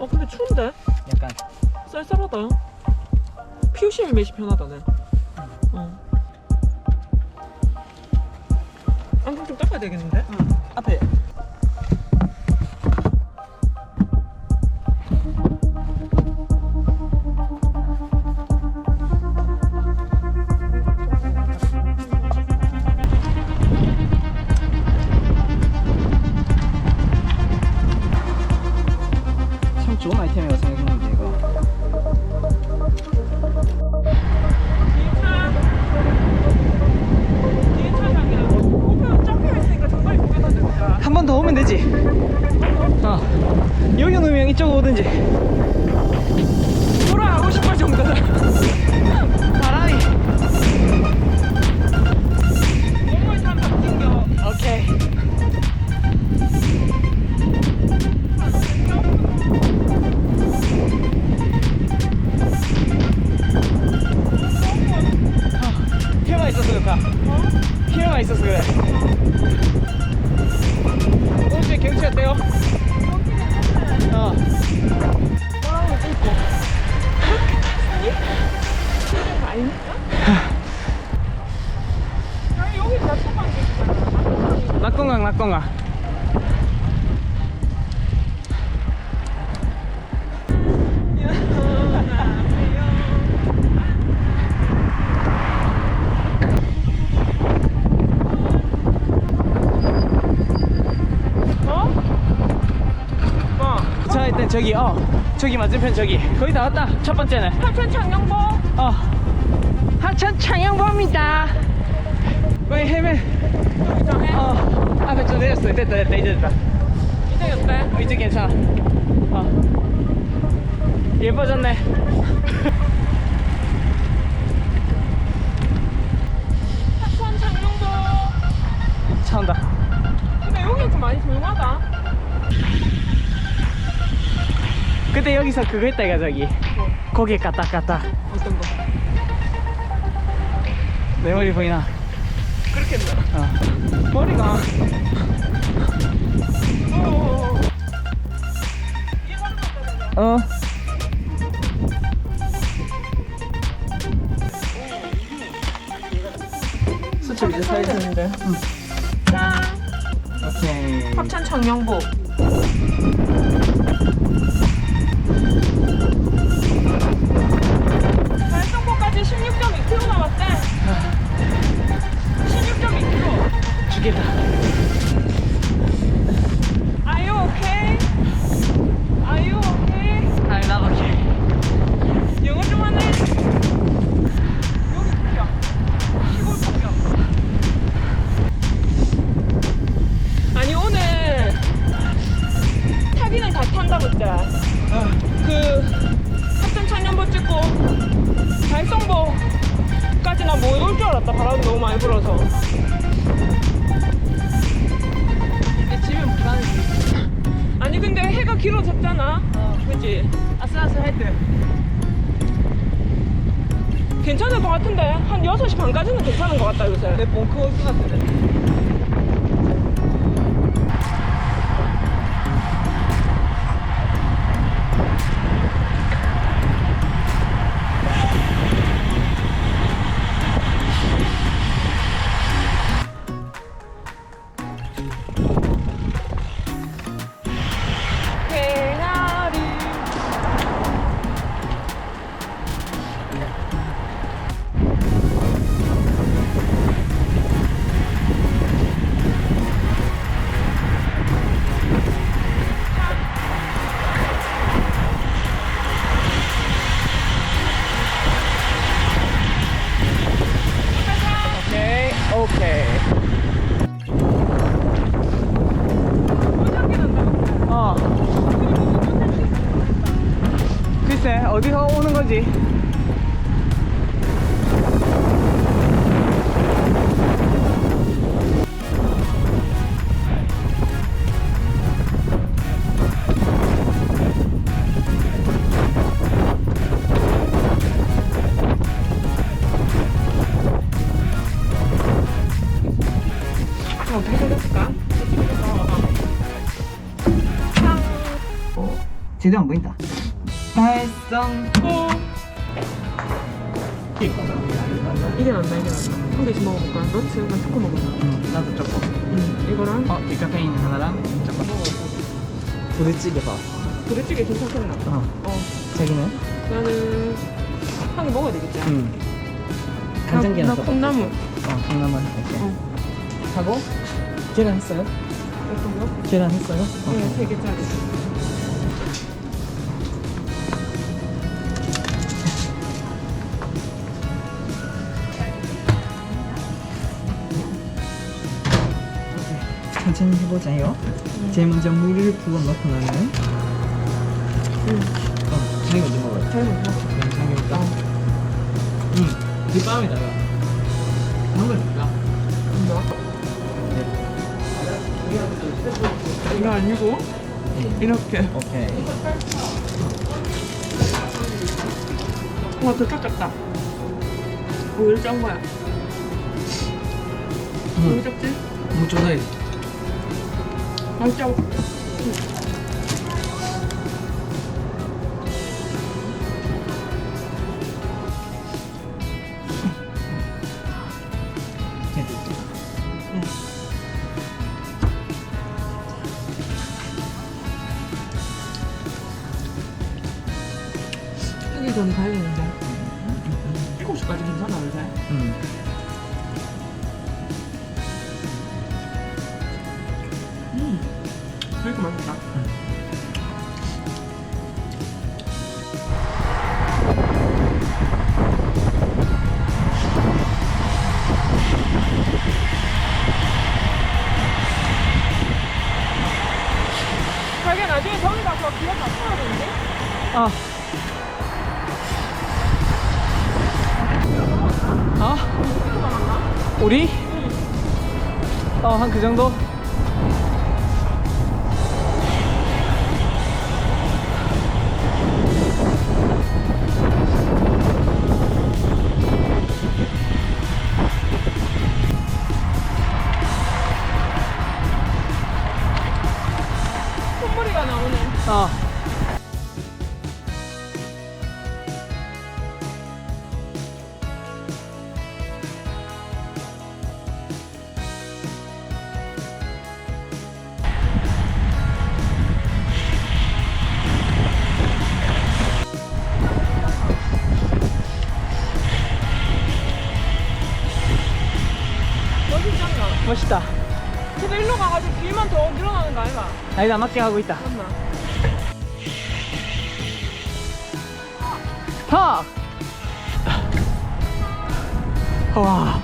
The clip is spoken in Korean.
어 근데 추운데? 약간 쌀쌀하다. 피우심이 매시 편하다네. 어. 안경 좀 닦아야 되겠는데? 앞에 오면 되지 어 여기 놓으면 이쪽 오든지 돌아가고 싶을 정도다. 아닙니까? 아니 여기 다 초반 계시잖아. 낙동강 낙동강 어? 뭐? 자 일단 저기 어 저기 맞은편 저기 거의 다 왔다 첫 번째는 하천 창녕보 어 하천 헤매 여기 전에 어 앞에 좀 내렸어. 됐다 됐다. 이제 됐다. 이제 어때? 어, 이제 괜찮아. 어. 예뻐졌네. 하천 창녕보 차 온다. 근데 여기 좀 많이 조용하다. 그때 여기서 그거 했다 이가 저기. 고개 까딱까딱. 어떤 거? 내 머리 보이나 그렇겠네. 어 머리가. 어. 어. 수첩 이제 사야 되는데. 짠. 오케이. 합천 창녕보. 16.2km 남았대. 16.2km. 죽겠다. Are you okay? Are you okay? 영어 좀 하네. 여기 북이야. 시골 북이야. 아니 오늘 타기는 다 탄다 보자. 그 합천 창년보 찍고 달성보까지 나못 올줄 알았다. 바람이 너무 많이 불어서. 근데 집은 불안해. 아니 근데 해가 길어졌잖아. 어. 그지? 아슬아슬할 때. 괜찮을 것 같은데 한 6시 반까지는 괜찮은 것 같다 요새. 내 벙커 올것 같은데. 거지? 어떻게 생겼을까? 제대로 안 보인다. 달성. 어. 이게 낫다 이게 낫다 한 개씩 먹어볼까? 너츠 나 초코 먹을까? 응, 나도 조금. 응 이거랑 어, 디카페인 하나랑 조금. 부대찌개 봐. 부대찌개 괜찮겠나? 어, 어 자기는? 나는 한 개 먹어야 되겠지? 응. 간장게랑 나, 나 콩나물 어, 콩나물 이렇게. 어. 하고 계란 했어요? 어떤 거? 계란 했어요? 응, 세 개짜리 천천히 해보자요. 제일 먼저 물을 부어 넣고 나면. 응 어, 자기 먼저 먹어요. 잘 먹어 그럼 자기부터. 응. 뒷밤이다 이거. 한번 줄까? 이거 아니고 네. 이렇게 오케이. 와더 작다 오일 짠 거야 오일 응. 작지? 뭐 줘야 한개 더 가야 되는데 7시까지 괜찮아 요새? 응. 맛있다 자기야 나중에 저기 가서 기억 다 풀어야 되는데? 아. 아? 우리? 어, 한 그 정도? 가가지고 길만 더 늘어나는 거 아니야? 아니다, 맞게 하고 있다. 맞나? 팍! 와.